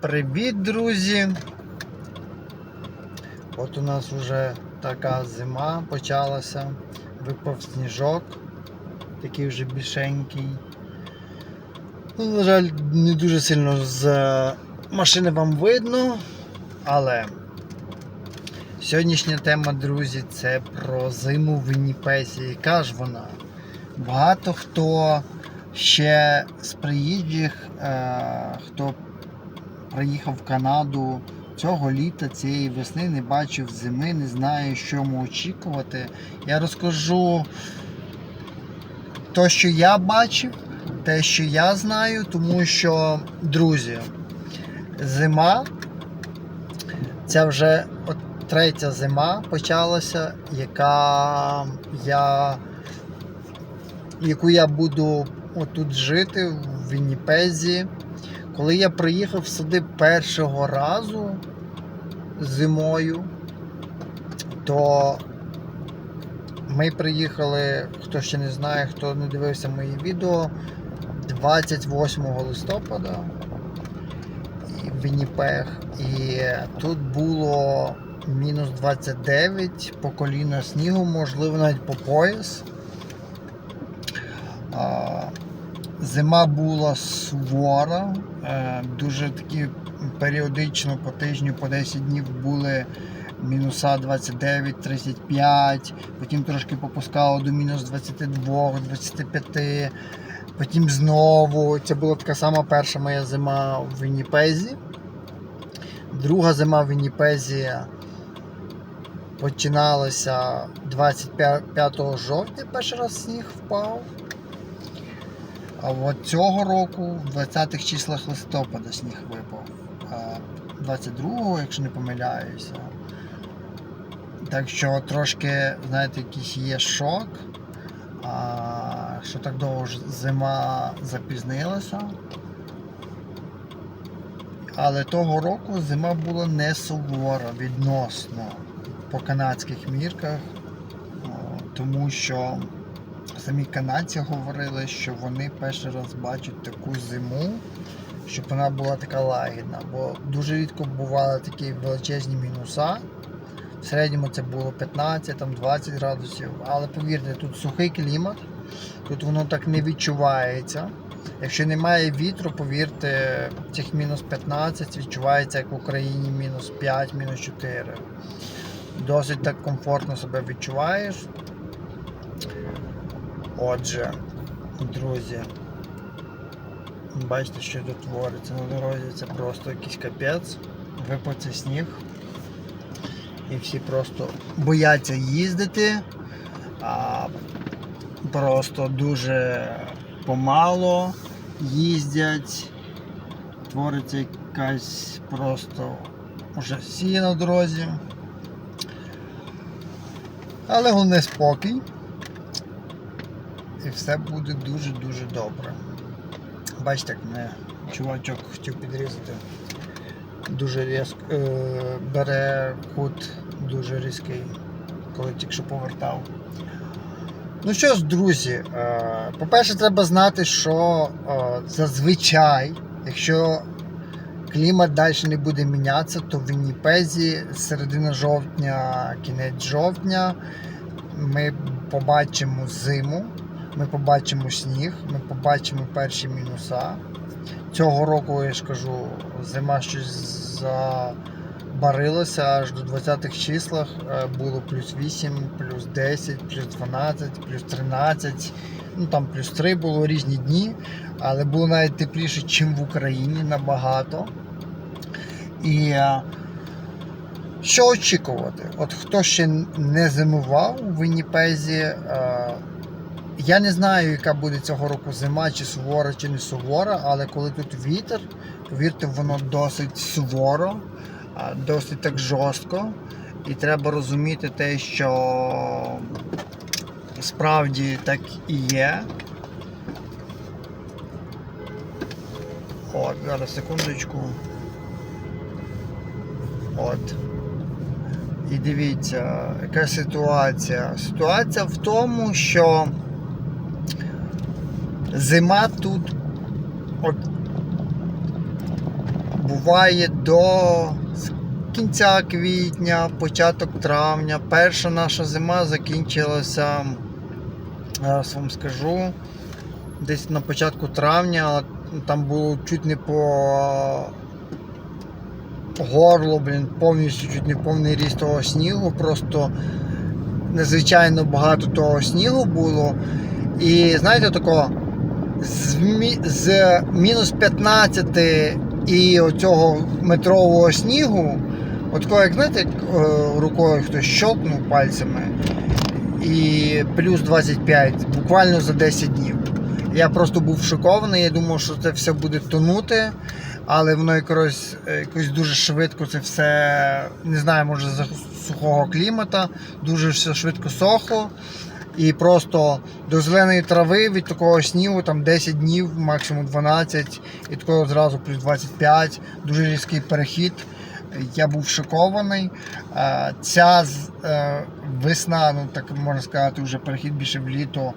Привіт, друзі! От у нас вже така зима почалася. Випав сніжок, такий вже більшенький. Ну, на жаль, не дуже сильно з е, машини вам видно, але сьогоднішня тема, друзі, це про зиму в Вінніпесі. Яка ж вона? Багато хто ще з приїжджих, е, хто приїхав в Канаду цього літа, цієї весни, не бачив зими, не знає, що йому очікувати. Я розкажу те, що я бачив, те, що я знаю, тому що, друзі, зима, це вже от третя зима почалася, яка я, яку я буду отут жити в Вінніпезі. Коли я приїхав сюди першого разу зимою, то ми приїхали, хто ще не знає, хто не дивився мої відео, 28 листопада в Вінніпег. І тут було мінус 29 по коліна снігу, можливо, навіть по пояс. Зима була сувора, е, дуже такі періодично по тижню, по 10 днів були мінуса 29, 35, потім трошки попускало до мінус 22, 25, потім знову. Це була така сама перша моя зима в Вінніпезі. Друга зима в Вінніпезі починалася 25 жовтня, перший раз сніг впав. А от цього року, в 20-х числах листопада сніг випав. А 22-го, якщо не помиляюся. Так що трошки, знаєте, якийсь є шок, що так довго ж зима запізнилася. Але того року зима була не сувора відносно по канадських мірках, тому що самі канадці говорили, що вони перший раз бачать таку зиму, щоб вона була така лагідна. Бо дуже рідко бували такі величезні мінуса. В середньому це було 15-20 градусів. Але повірте, тут сухий клімат, тут воно так не відчувається. Якщо немає вітру, повірте, цих мінус 15 відчувається як в Україні мінус 5, мінус 4. Досить так комфортно себе відчуваєш. Отже, друзі, бачите, що тут твориться на дорозі, це просто якийсь капець. Випав цей сніг. І всі просто бояться їздити. А просто дуже помало їздять. Твориться якась просто вже сія на дорозі. Але головне спокій і все буде дуже-дуже добре. Бачите, як мене чувачок хотів підрізати. Дуже різко е, бере кут дуже різкий, коли тільки що повертав. Ну що ж, друзі, е, по-перше, треба знати, що е, зазвичай, якщо клімат далі не буде мінятися, то в Вінніпезі з середини жовтня, кінець жовтня ми побачимо зиму, ми побачимо сніг, ми побачимо перші мінуса. Цього року, я ж кажу, зима щось забарилася аж до 20-х числах. Е, Було плюс 8, плюс 10, плюс 12, плюс 13, ну там плюс 3 було різні дні, але було навіть тепліше, ніж в Україні набагато. І е, що очікувати? От хто ще не зимував у Вінніпезі, е, я не знаю, яка буде цього року зима, чи сувора, чи не сувора, але коли тут вітер, повірте, воно досить суворо, досить так жорстко. І треба розуміти те, що справді так і є. От, зараз секундочку. От. І дивіться, яка ситуація. Ситуація в тому, що зима тут от буває до кінця квітня, початок травня. Перша наша зима закінчилася, зараз вам скажу, десь на початку травня, там було чуть не по горло, блін, повністю чуть не повний ріст того снігу. Просто надзвичайно багато того снігу було. І знаєте, такого з, з мінус 15 і оцього метрового снігу, от такого, як знаєте, е, рукою хтось щелкнув пальцями, і плюс 25 буквально за 10 днів. Я просто був шокований, я думав, що це все буде тонути, але воно якось, е, якось дуже швидко це все, не знаю, може за сухого клімата, дуже все швидко сохло. І просто до зеленої трави від такого снігу там 10 днів, максимум 12, і такого зразу плюс 25, дуже різкий перехід. Я був шокований. Ця е, весна, ну так можна сказати, вже перехід більше в літо.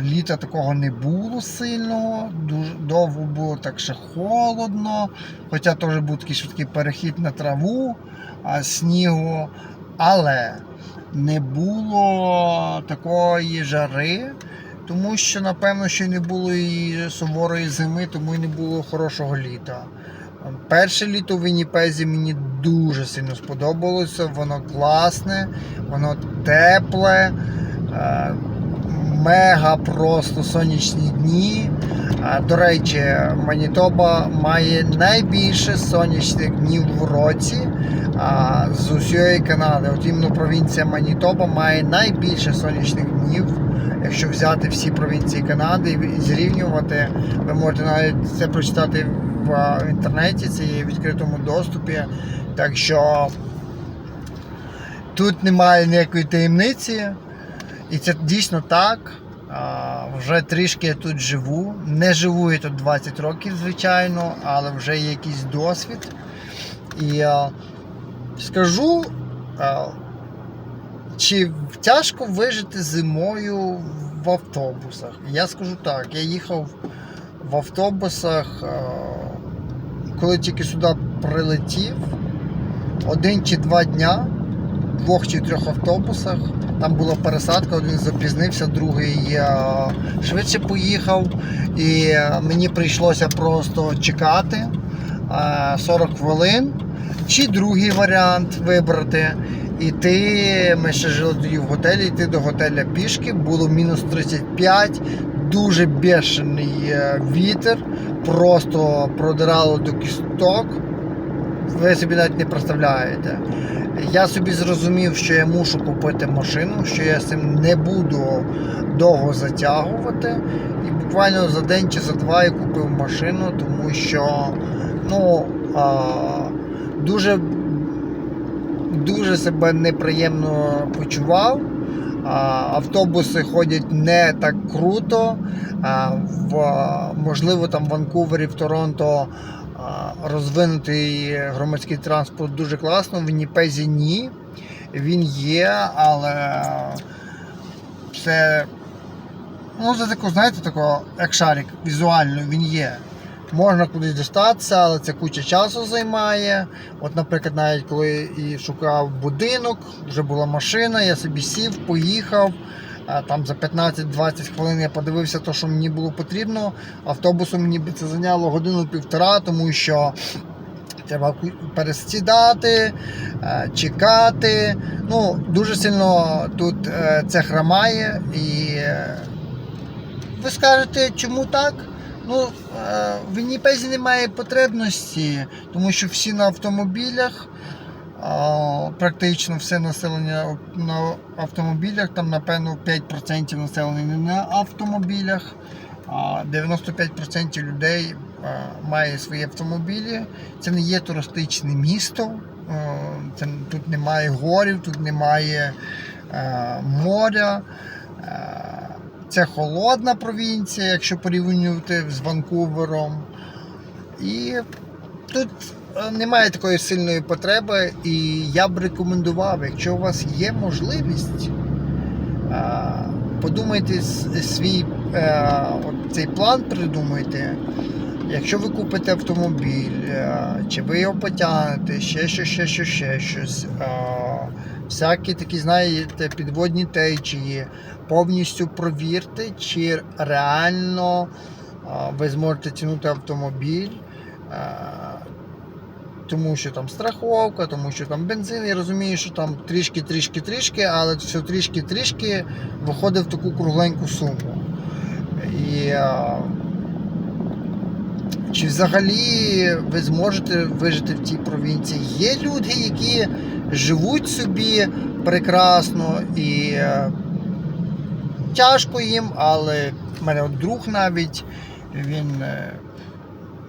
Літа такого не було сильного, дуже довго було так ще холодно, хоча теж був такий швидкий перехід на траву, снігу, але не було такої жари, тому що, напевно, що не було і суворої зими, тому і не було хорошого літа. Перше літо в Вінніпезі мені дуже сильно сподобалося, воно класне, воно тепле, е, мега просто сонячні дні. До речі, Манітоба має найбільше сонячних днів в році з усієї Канади. От іменно провінція Манітоба має найбільше сонячних днів. Якщо взяти всі провінції Канади і зрівнювати, ви можете навіть це прочитати в інтернеті, це є в відкритому доступі. Так що тут немає ніякої таємниці. І це дійсно так. Вже трішки я тут живу. Не живу я тут 20 років, звичайно, але вже є якийсь досвід. І а, скажу, а, чи тяжко вижити зимою в автобусах? Я скажу так, я їхав в автобусах, а, коли тільки сюди прилетів, один чи два дня, в двох чи трьох автобусах. Там була пересадка, один запізнився, другий е, швидше поїхав. І е, мені прийшлося просто чекати е, 40 хвилин. Чи другий варіант вибрати. Іти, ми ще жили тоді в готелі, йти до готеля пішки, було мінус 35, дуже бешений е, вітер, просто продирало до кісток. Ви собі навіть не представляєте. Я собі зрозумів, що я мушу купити машину, що я з цим не буду довго затягувати. І буквально за день чи за два я купив машину, тому що ну, а, дуже, дуже себе неприємно почував. Автобуси ходять не так круто. В, можливо, там в Ванкувері, в Торонто розвинутий громадський транспорт дуже класно. В Вінніпезі ні. Він є, але це, ну, це тако, знаєте, тако, як шарик, візуально він є. Можна кудись дістатися, але це куча часу займає. От, наприклад, навіть коли і шукав будинок, вже була машина, я собі сів, поїхав. Там за 15-20 хвилин я подивився те, що мені було потрібно. Автобусом мені це зайняло годину-півтора, тому що треба пересідати, е, чекати. Ну, дуже сильно тут е, це хромає. І е, ви скажете, чому так? Ну, в Вінніпезі немає потребності, тому що всі на автомобілях. Практично все населення на автомобілях, там напевно 5% населення не на автомобілях, а 95% людей має свої автомобілі. Це не є туристичне місто, це, тут немає горів, тут немає моря. Це холодна провінція, якщо порівнювати з Ванкувером. І тут немає такої сильної потреби, і я б рекомендував, якщо у вас є можливість, е, подумайте свій е, от цей план, придумайте, якщо ви купите автомобіль, е, чи ви його потягнете, ще щось, ще щось, ще щось. е, Всякі такі, знаєте, підводні течії, повністю провірте, чи реально е, ви зможете тягнути автомобіль. Тому що там страховка, тому що там бензин, я розумію, що там трішки, трішки, трішки, але все трішки, трішки виходить в таку кругленьку суму. І чи взагалі ви зможете вижити в цій провінції? Є люди, які живуть собі прекрасно і е, тяжко їм, але в мене от друг навіть він е,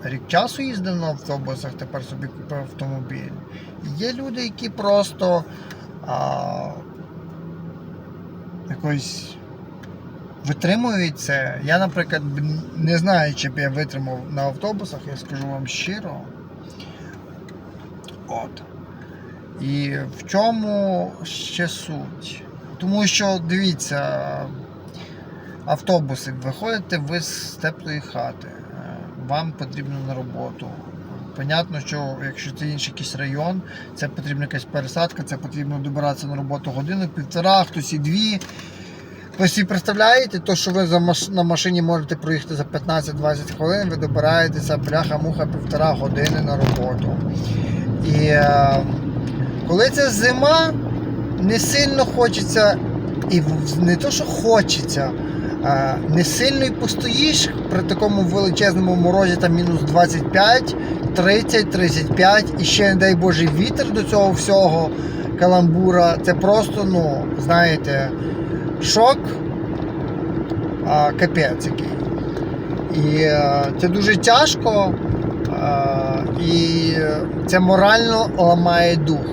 рік часу їздив на автобусах, тепер собі купив автомобіль. Є люди, які просто а, якось витримують це. Я, наприклад, не знаю, чи б я витримав на автобусах, я скажу вам щиро. От. І в чому ще суть? Тому що, дивіться, автобуси, виходите ви з теплої хати, вам потрібно на роботу. Понятно, що якщо це інший якийсь район, це потрібна якась пересадка, це потрібно добиратися на роботу годину, півтора, хтось і дві. Ви собі представляєте, то, що ви на машині можете проїхати за 15-20 хвилин, ви добираєтеся бляха-муха півтора години на роботу. І е, коли це зима, не сильно хочеться, і не то, що хочеться, не сильно і постоїш при такому величезному морозі, там мінус 25, 30, 35, і ще, не дай Боже, вітер до цього всього каламбура. Це просто, ну, знаєте, шок, а, капець який. І е, це дуже тяжко, е, і це морально ламає дух.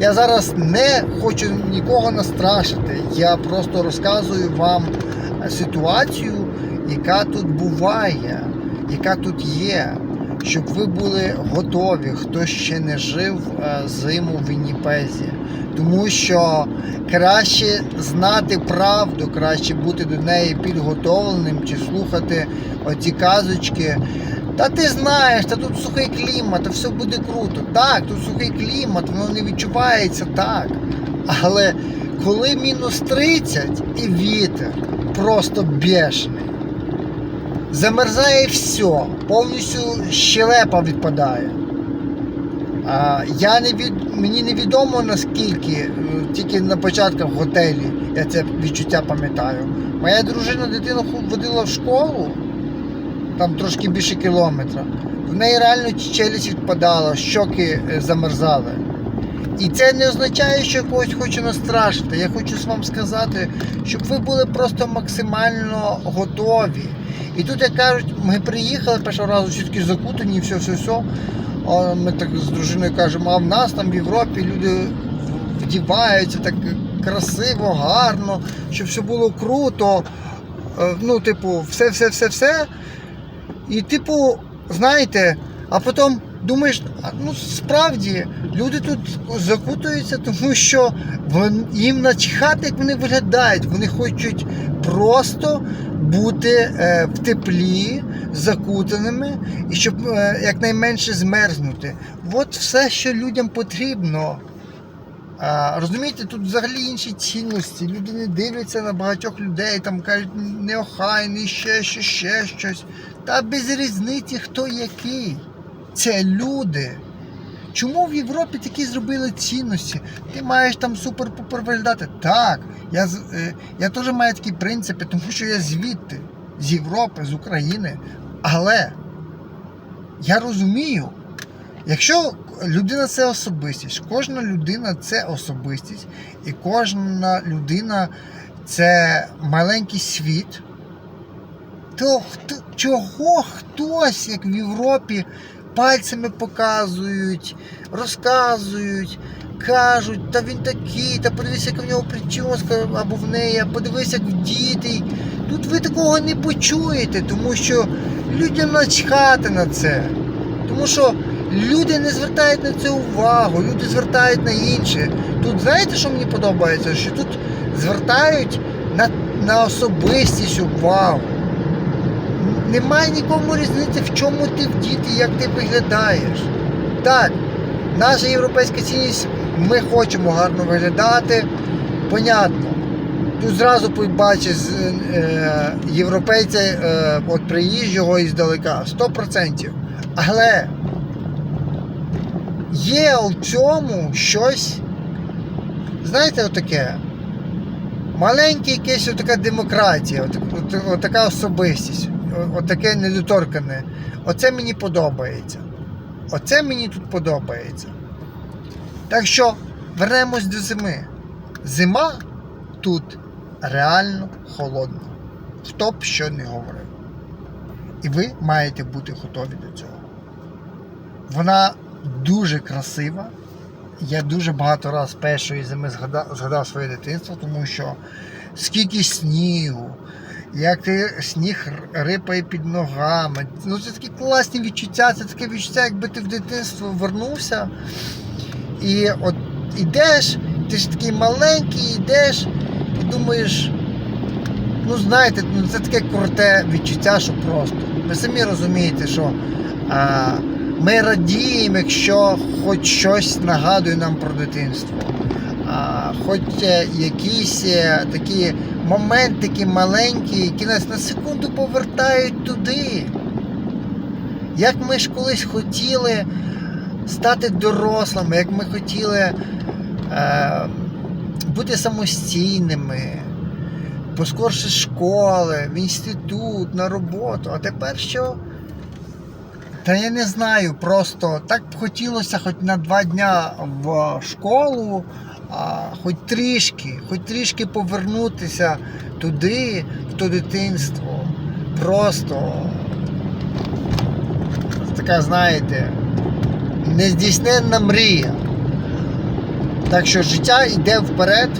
Я зараз не хочу нікого настрашити. Я просто розказую вам ситуацію, яка тут буває, яка тут є, щоб ви були готові, хто ще не жив е, зиму в Вінніпезі. Тому що краще знати правду, краще бути до неї підготовленим чи слухати оці казочки. Та ти знаєш, та тут сухий клімат, та все буде круто. Так, тут сухий клімат, воно не відчувається так. Але коли мінус 30 і вітер просто бешений, замерзає все, повністю щелепа відпадає. А, я не від... Мені невідомо наскільки, е, тільки на початку в готелі я це відчуття пам'ятаю. Моя дружина дитину водила в школу, там трошки більше кілометра. В неї реально челюсть відпадала, щоки е, замерзали. І це не означає, що я когось хочу настрашити. Я хочу вам сказати, щоб ви були просто максимально готові. І тут, як кажуть, ми приїхали першого разу, всі такі закутані, все, все, все. Ми так з дружиною кажемо, а в нас там в Європі люди вдіваються так красиво, гарно, щоб все було круто. Е, Ну, типу, все, все, все, все. І, типу, знаєте, а потім думаєш, ну справді люди тут закутуються, тому що їм начхати, як вони виглядають. Вони хочуть просто бути е, в теплі, закутаними і щоб е, якнайменше змерзнути. От все, що людям потрібно. А, розумієте, тут взагалі інші цінності. Люди не дивляться на багатьох людей, там кажуть, неохайний, ще щось, ще щось. Та без різниці хто який. Це люди. Чому в Європі такі зробили цінності? Ти маєш там супер-пупер виглядати. Так, я, е, я теж маю такі принципи, тому що я звідти, з Європи, з України. Але я розумію, якщо людина це особистість, кожна людина це особистість, і кожна людина це маленький світ, то хто, чого хтось, як в Європі, пальцями показують, розказують, кажуть, та він такий, та подивись, яка в нього прическа або в неї, подивись, як в дітей. Тут ви такого не почуєте, тому що людям начхати на це. Тому що люди не звертають на це увагу, люди звертають на інше. Тут знаєте, що мені подобається? Що тут звертають на, на особистість увагу. Немає нікому різниці, в чому ти вдіти, як ти виглядаєш. Так, наша європейська цінність, ми хочемо гарно виглядати, понятно. Тут зразу побачиш е, європейця, е, от приїжджого іздалека, 100%. Але є в цьому щось, знаєте, отаке. Маленька якась така демократія, от, от, от така особистість, от, отаке недоторкане. Оце мені подобається. Оце мені тут подобається. Так що вернемось до зими. Зима тут реально холодна. Хто б що не говорив. І ви маєте бути готові до цього. Вона дуже красива. Я дуже багато раз першої зими згадав, згадав своє дитинство, тому що скільки снігу, як ти сніг рипає під ногами. Ну це такі класні відчуття, це таке відчуття, якби ти в дитинство вернувся. І от ідеш, ти ж такий маленький, йдеш і думаєш, ну знаєте, ну це таке круте відчуття, що просто. Ви самі розумієте, що а, ми радіємо, якщо хоч щось нагадує нам про дитинство. А, хоч е, якісь е, такі моментики маленькі, які нас на секунду повертають туди. Як ми ж колись хотіли стати дорослими, як ми хотіли е, бути самостійними, поскорше школи, в інститут, на роботу. А тепер що? Та я не знаю, просто так б хотілося хоч на два дня в школу, а, хоч трішки, хоч трішки повернутися туди, в то дитинство. Просто така, знаєте, нездійсненна мрія. Так що життя йде вперед,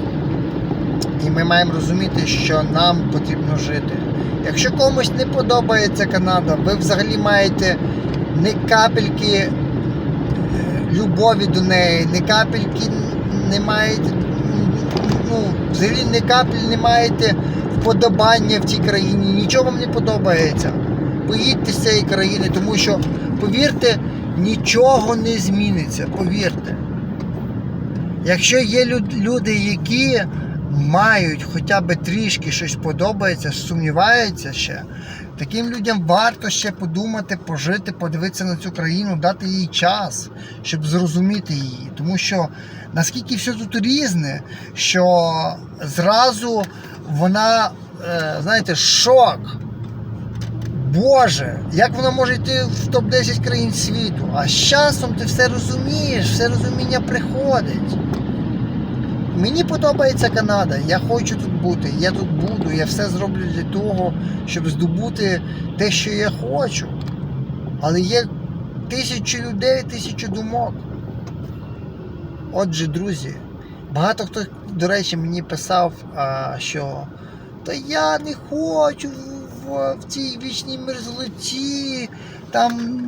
і ми маємо розуміти, що нам потрібно жити. Якщо комусь не подобається Канада, ви взагалі маєте не капельки е, любові до неї, не капельки не маєте, ну, взагалі не капель не маєте вподобання в цій країні, нічого вам не подобається. Поїдьте з цієї країни, тому що, повірте, нічого не зміниться, повірте. Якщо є люди, які мають хоча б трішки щось подобається, сумніваються ще, таким людям варто ще подумати, пожити, подивитися на цю країну, дати їй час, щоб зрозуміти її. Тому що наскільки все тут різне, що зразу вона, е, знаєте, шок. Боже, як воно може йти в топ-10 країн світу? А з часом ти все розумієш, все розуміння приходить. Мені подобається Канада, я хочу тут бути, я тут буду, я все зроблю для того, щоб здобути те, що я хочу. Але є тисячі людей, тисячі думок. Отже, друзі, багато хто, до речі, мені писав, що та я не хочу в, цій вічній мерзлоті, там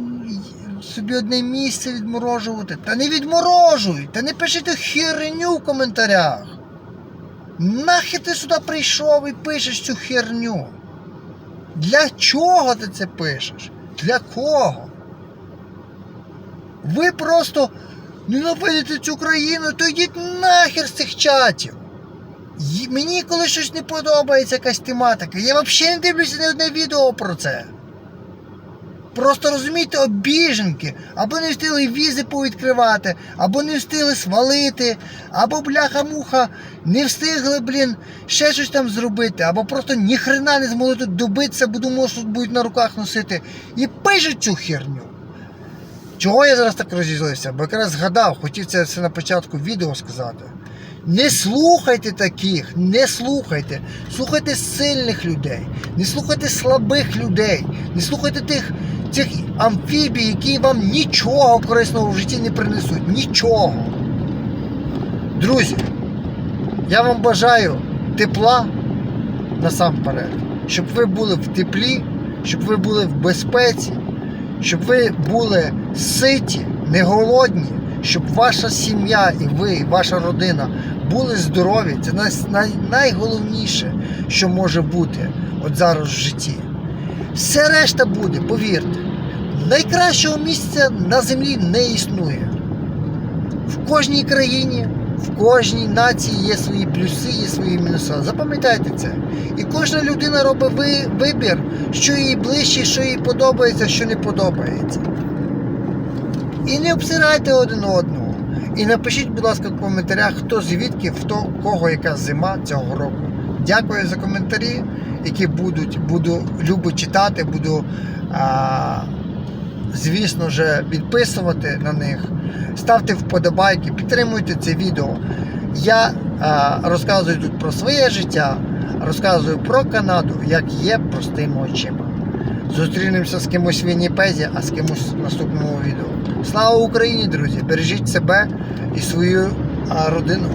собі одне місце відморожувати. Та не відморожуй! Та не пиши херню в коментарях. Нахи ти сюди прийшов і пишеш цю херню? Для чого ти це пишеш? Для кого? Ви просто ненавидите цю країну, то йдіть нахер з цих чатів. Мені коли щось не подобається якась тематика, я взагалі не дивлюся ні одне відео про це. Просто розумієте, обіженки, або не встигли візи повідкривати, або не встигли свалити, або бляха-муха не встигли, блін, ще щось там зробити, або просто ніхрена не змогли тут добитися, бо думали, що тут будуть на руках носити. І пишуть цю херню. Чого я зараз так розізлився? Бо якраз згадав, хотів це все на початку відео сказати. Не слухайте таких, не слухайте. Слухайте сильних людей, не слухайте слабих людей, не слухайте тих цих амфібій, які вам нічого корисного в житті не принесуть. Нічого. Друзі, я вам бажаю тепла насамперед, щоб ви були в теплі, щоб ви були в безпеці, щоб ви були ситі, не голодні, щоб ваша сім'я і ви, і ваша родина були здорові. Це най, най, найголовніше, що може бути от зараз в житті. Все решта буде, повірте. Найкращого місця на землі не існує. В кожній країні, в кожній нації є свої плюси, є свої мінуси. Запам'ятайте це. І кожна людина робить вибір, що їй ближче, що їй подобається, що не подобається. І не обсирайте один одного. І напишіть, будь ласка, в коментарях, хто звідки, хто кого яка зима цього року. Дякую за коментарі, які будуть. Буду любо читати, буду, а, звісно вже підписувати на них. Ставте вподобайки, підтримуйте це відео. Я а, розказую тут про своє життя, розказую про Канаду, як є простими очима. Зустрінемося з кимось в Вінніпезі, а з кимось в наступному відео. Слава Україні, друзі! Бережіть себе і свою родину.